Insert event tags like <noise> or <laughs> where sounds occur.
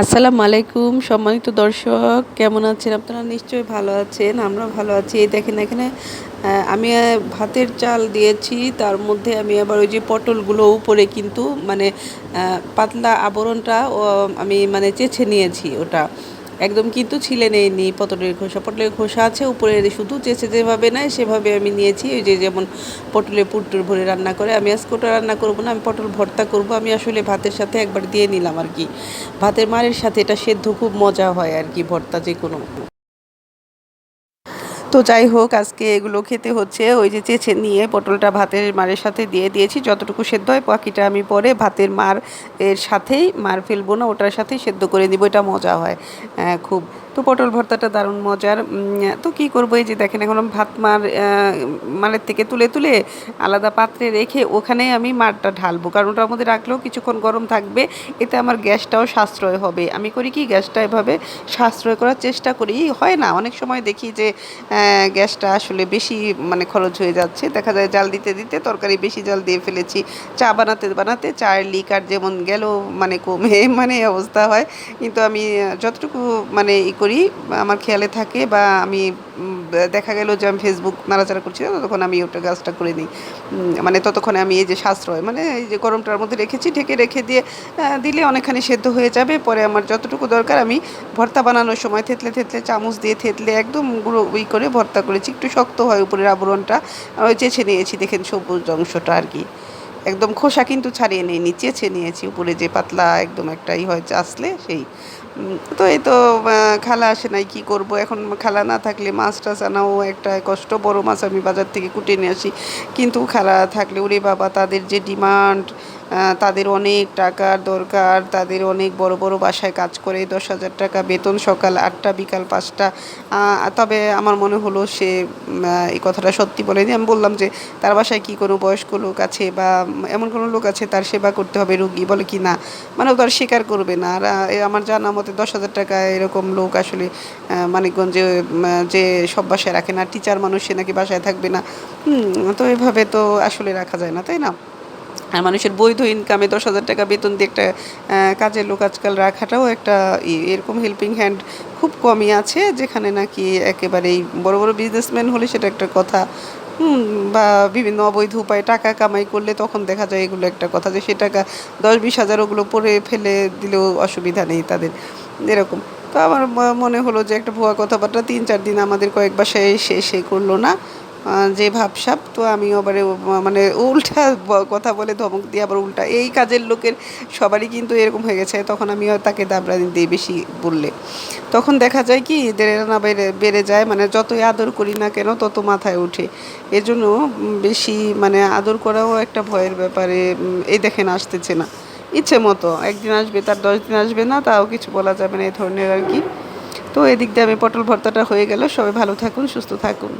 আসসালামু আলাইকুম, সম্মানিত দর্শক, কেমন আছেন? আপনারা নিশ্চয়ই ভালো আছেন আমরা ভালো আছি। এই দেখেন এখানে আমি ভাতের চাল দিয়েছি, তার মধ্যে আমি আবার ওই যে পটলগুলো উপরে কিন্তু মানে পাতলা আবরণটা আমি মানে চেছে নিয়েছি ওটা। একদম কিন্তু ছিলে নেইনি, পটলের খোসা। পটলের খোসা আছে, উপরে শুধু চেঁচে যেভাবে নেয়, সেভাবে আমি নিয়েছি। ওই যে যেমন পটলের পুটুর ভরে রান্না করে, আমি আজকে ওটা রান্না করব না, আমি পটল ভর্তা করব। আমি আসলে ভাতের সাথে একবার দিয়ে নিলাম আর কি। ভাতের মারের সাথে এটা সেদ্ধ খুব মজা হয় আর কি, ভর্তা যে কোনো তো যাই হোক, আজকে এগুলো খেতে হচ্ছে। ওই যে চেঁচে নিয়ে পটলটা ভাতের মারের সাথে দিয়ে দিয়েছি। যতটুকু সেদ্ধ হয়, বাকিটা আমি পরে ভাতের মার এর সাথেই মার ফেলব না, ওটার সাথেই সেদ্ধ করে দিব এটা মজা হয় খুব। তো পটল ভর্তাটা দারুণ মজার। তো কি করব, এই যে দেখেন, এখন ভাত মার মারের থেকে তুলে তুলে আলাদা পাত্রে রেখে ওখানে আমি মারটা ঢালবো। কারণ ওটার মধ্যে রাখলেও কিছুক্ষণ গরম থাকবে, এতে আমার গ্যাসটাও সাশ্রয় হবে। আমি করি কি, গ্যাসটা এভাবে সাশ্রয় করার চেষ্টা করি। হয় না, অনেক সময় দেখি যে গ্যাসটা আসলে বেশি মানে খরচ হয়ে যাচ্ছে। দেখা যায় জাল দিতে দিতে তরকারি বেশি জাল দিয়ে ফেলেছি। চা বানাতে বানাতে চায়ের লিকার যেমন গেল মানে কমে <laughs> মানে অবস্থা হয়। কিন্তু আমি যতটুকু মানে ই করি, আমার খেয়ালে থাকে বা আমি দেখা গেল যে আমি ফেসবুক নাড়াচাড়া করছি ততক্ষণ আমি ওটা গাছটা করে নিই। মানে ততক্ষণে আমি এই যে সাশ্রয় মানে এই যে গরমটার মধ্যে রেখেছি, ঢেকে রেখে দিয়ে দিলে অনেকখানি সেদ্ধ হয়ে যাবে। পরে আমার যতটুকু দরকার, আমি ভর্তা বানানোর সময় থেতলে থেতলে চামচ দিয়ে থেতলে একদম গুঁড়ো ই করে ভর্তা করেছি, একটু শক্ত হয় উপরের আবরণটা। ওই চেছে নিয়েছি, দেখেন সবুজ অংশটা আর কি। একদম খোসা কিন্তু ছাড়িয়ে নিয়ে চেছে নিয়েছি। উপরে যে পাতলা একদম একটাই হয় আসলে সেই। তো এই তো খালা আসে নাই, কী করব? এখন খালা না থাকলে মাছ টাছ আনাও একটা কষ্ট, বড় মাছ আমি বাজার থেকে কুটে নিয়ে আসি। কিন্তু খালা থাকলে, ওরে বাবা, তাদের যে ডিমান্ড তাদের অনেক টাকার দরকার, তাদের অনেক বড় বড় বাসায় কাজ করে, দশ হাজার টাকা বেতন সকাল আটটা, বিকাল পাঁচটা। তবে আমার মনে হলো সে এই কথাটা সত্যি বলেনি আমি বললাম যে, তার বাসায় কি কোনো বয়স্ক লোক আছে বা এমন কোনো লোক আছে, তার সেবা করতে হবে রুগী? বলে কি না? মানে ও তো স্বীকার করবে না। আর আমার জানা মতে দশ হাজার টাকা এরকম লোক আসলে মানিকগঞ্জে যে সব বাসায় রাখে না, টিচার মানুষ সে নাকি বাসায় থাকবে না। তো এভাবে তো আসলে রাখা যায় না, তাই না? মানুষের বৈধ ইনকামে দশ হাজার টাকা বেতন দিয়ে একটা কাজের লোক আজকাল রাখাটাও একটা এরকম হেল্পিং হ্যান্ড খুব কমই আছে, যেখানে নাকি একেবারেই বড় বড় বিজনেসম্যান হলে সেটা একটা কথা। বা বিভিন্ন অবৈধ উপায়ে টাকা কামাই করলে তখন দেখা যায় এগুলো একটা কথা যে সে টাকা দশ বিশ হাজার ওগুলো পরে ফেলে দিলেও অসুবিধা নেই তাদের, এরকম। তো আমার মনে হলো যে একটা ভুয়া কথাবার্তা তিন চার দিন আমাদের কয়েক বাসায় এসে সে করল না। যে ভাবসাব, তো আমি আবারে মানে উল্টা কথা বলে ধমক দিয়ে আবার উল্টা। এই কাজের লোকের সবারই কিন্তু এরকম হয়ে গেছে, তখন আমি তাকে দাবরানি দিই বেশি বললে। তখন দেখা যায় কি না বেড়ে বেড়ে যায় মানে যতই আদর করি না কেন তত মাথায় ওঠে। এজন্য বেশি মানে আদর করাও একটা ভয়ের ব্যাপারে এই দেখেন আসতেছে না। ইচ্ছে মতো, একদিন আসবে, তার দশ দিন আসবে না, তাও কিছু বলা যাবে না, এই ধরনের আর কি। তো এদিক দিয়ে আমি পটল ভর্তাটা হয়ে গেল, সবাই ভালো থাকুন, সুস্থ থাকুন।